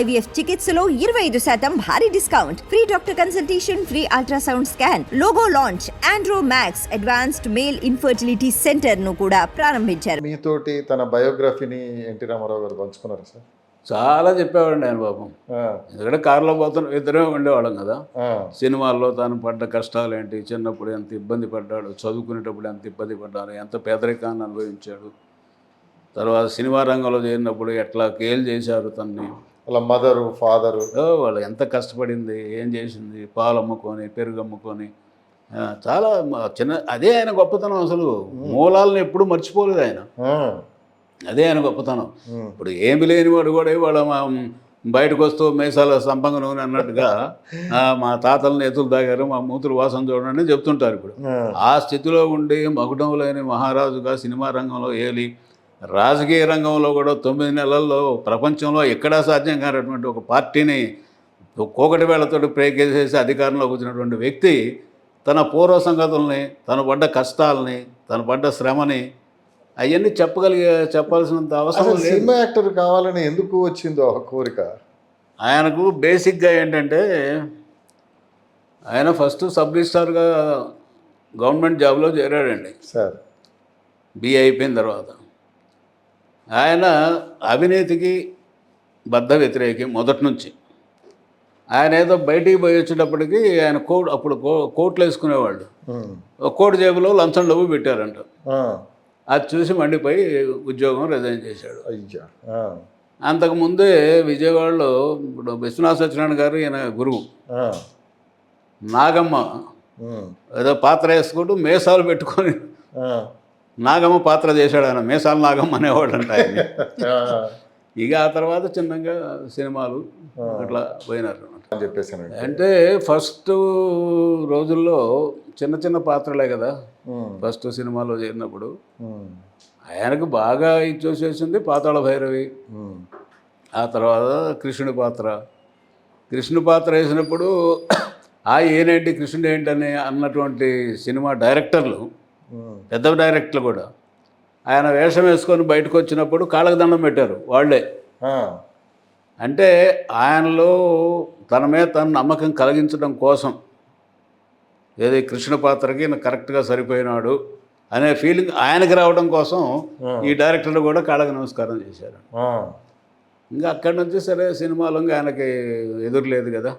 IVF చికిత్సలో ఇరవై ఐదు శాతం భారీ discount. Free doctor consultation free ultrasound scan logo launch Andro Max advanced male infertility సెంటర్ను కూడా ప్రారంభించారు. మీతోటి తన బయోగ్రఫీని ఎన్టీ రామారావు గారు పంచుకున్నారు సార్? చాలా చెప్పేవాడిని ఆయన పాపం. ఆ, ఎందుకంటే కారులో పోతున్న ఇద్దరే ఉండేవాళ్ళం కదా. ఆ, సినిమాల్లో తాను పడ్డ కష్టాలు ఏంటి? చిన్నప్పుడు ఎంత ఇబ్బంది పడ్డాడు? చదువుకునేటప్పుడు ఎంత ఇబ్బంది పడ్డాడు? ఎంత పేదరికాన్ని అనుభవించాడు? తర్వాత సినిమా రంగంలో చేరినప్పుడు ఎట్లా కేల్ చేశారు తన్ని? వాళ్ళ మదరు ఫాదరు. వాళ్ళు ఎంత కష్టపడింది ఏం చేసింది పాలు అమ్ముకొని పెరుగు అమ్ముకొని. చాలా చిన్న అదే ఆయన గొప్పతనం అసలు. మూలాలను ఎప్పుడు మర్చిపోలేదు ఆయన. అదే ఆయన గొప్పతనం. ఇప్పుడు ఏమి లేనివాడు కూడా వాళ్ళ మా బయటకు వస్తూ మేసాల సంపంగ నూనె అన్నట్టుగా మా తాతల నేతులు తాగారు మా మూతులు వాసన చూడండి చెప్తుంటారు ఇప్పుడు. ఆ స్థితిలో ఉండి మకుటం లేని మహారాజుగా సినిమా రంగంలో ఏలి రాజకీయ రంగంలో కూడా తొమ్మిది నెలల్లో ప్రపంచంలో ఎక్కడా సాధ్యం కానటువంటి ఒక పార్టీని కోకటి వేళ్ళతో ప్రేకేసేసి అధికారంలోకి వచ్చినటువంటి వ్యక్తి తన పూర్వ సంగతుల్ని తను పడ్డ కష్టాలని తను పడ్డ శ్రమని అవన్నీ చెప్పగలిగే చెప్పాల్సినంత అవసరం సినిమా యాక్టర్ కావాలని ఎందుకు వచ్చిందో ఆ కోరిక? ఆయనకు బేసిక్గా ఏంటంటే ఆయన ఫస్ట్ సబ్ రిజిస్టార్గా గవర్నమెంట్ జాబ్లో చేరాడండి. సార్. బిఏ అయిపోయిన తర్వాత. ఆయన అవినీతికి బద్ధ వ్యతిరేకి మొదటి నుంచి. ఆయన ఏదో బయటికి పోయి వచ్చేటప్పటికి ఆయన కోట్ అప్పుడు కో కోట్లు వేసుకునేవాళ్ళు. కోటి జేబులో లంచం డబ్బు పెట్టారంట. అది చూసి మండిపోయి ఉద్యోగం రిజైన్ చేశాడు. అంతకుముందే విజయవాడలో ఇప్పుడు విశ్వనాథ సత్యనారాయణ గారు ఈయన గురువు. నాగమ్మ. ఏదో పాత్ర వేసుకుంటూ మేసాలు పెట్టుకొని నాగమ్మ పాత్ర చేశాడు ఆయన మేసాలు నాగమ్మ అనేవాడు అంట ఆయన ఇక ఆ తర్వాత చిన్నగా సినిమాలు అట్లా పోయినారు. అంటే ఫస్ట్ రోజుల్లో చిన్న చిన్న పాత్రలే కదా. ఫస్ట్ సినిమాలో చేరినప్పుడు. ఆయనకు బాగా ఇచ్చోసేసింది పాతాళ భైరవి. ఆ తర్వాత కృష్ణుడి పాత్ర. కృష్ణుడి పాత్ర వేసినప్పుడు ఆ ఏనేంటి కృష్ణుడు ఏంటని అన్నటువంటి సినిమా డైరెక్టర్లు పెద్ద డైరెక్టర్లు కూడా. ఆయన వేషం వేసుకొని బయటకు వచ్చినప్పుడు కాళ్ళకు దండం పెట్టారు వాళ్ళే. అంటే ఆయనలో తన మీద తన నమ్మకం కలిగించడం కోసం ఏది కృష్ణ పాత్రకి కరెక్ట్గా సరిపోయినాడు అనే ఫీలింగ్ ఆయనకి రావడం కోసం ఈ డైరెక్టర్లు కూడా కాళ్ళకి నమస్కారం చేశారు. ఇంకా అక్కడి నుంచి సరే సినిమాలో ఆయనకి ఎదురు లేదు కదా.